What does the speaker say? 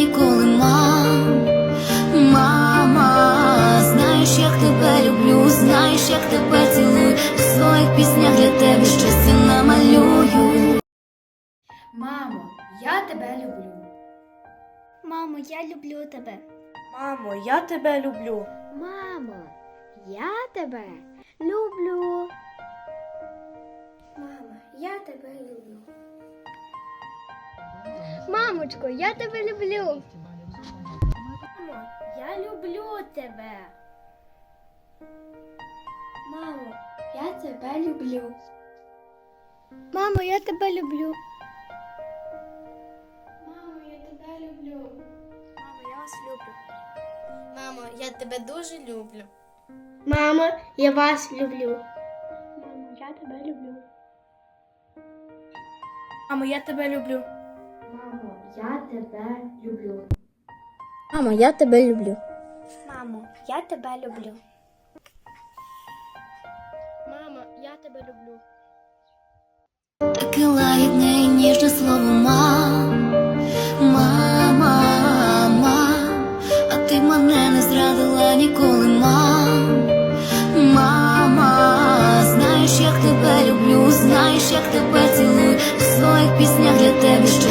ніколи мам, мама, знаєш, як тебе люблю, знаєш, як тебе цілую, в своїх піснях для тебе щастя намалюю. Мамо, я тебе люблю. Мамо, я люблю тебе. Мамо, я тебе люблю. Мамо, я тебе люблю. Мама, я тебе люблю. Мамочко, я тебе люблю. Мамо, я люблю тебе. Мамо, я тебе люблю. Мамо, я тебе люблю. Мамо, я тебе люблю. Мамо, я вас люблю. Мамо, я тебе дуже люблю. Мамо, я вас люблю. Мамо, я тебе люблю. Мамо, я тебе люблю. Мамо, я тебе люблю. Мамо, я тебе люблю. Мамо, я тебе люблю. Мамо, я тебе люблю. Таке лагідне і ніжне слово мам. Мама, а ти мене не зрадила ніколи, мам. Мама, знаєш, як тебе люблю, знаєш, як тебе цілую, в своїх піснях для тебе що.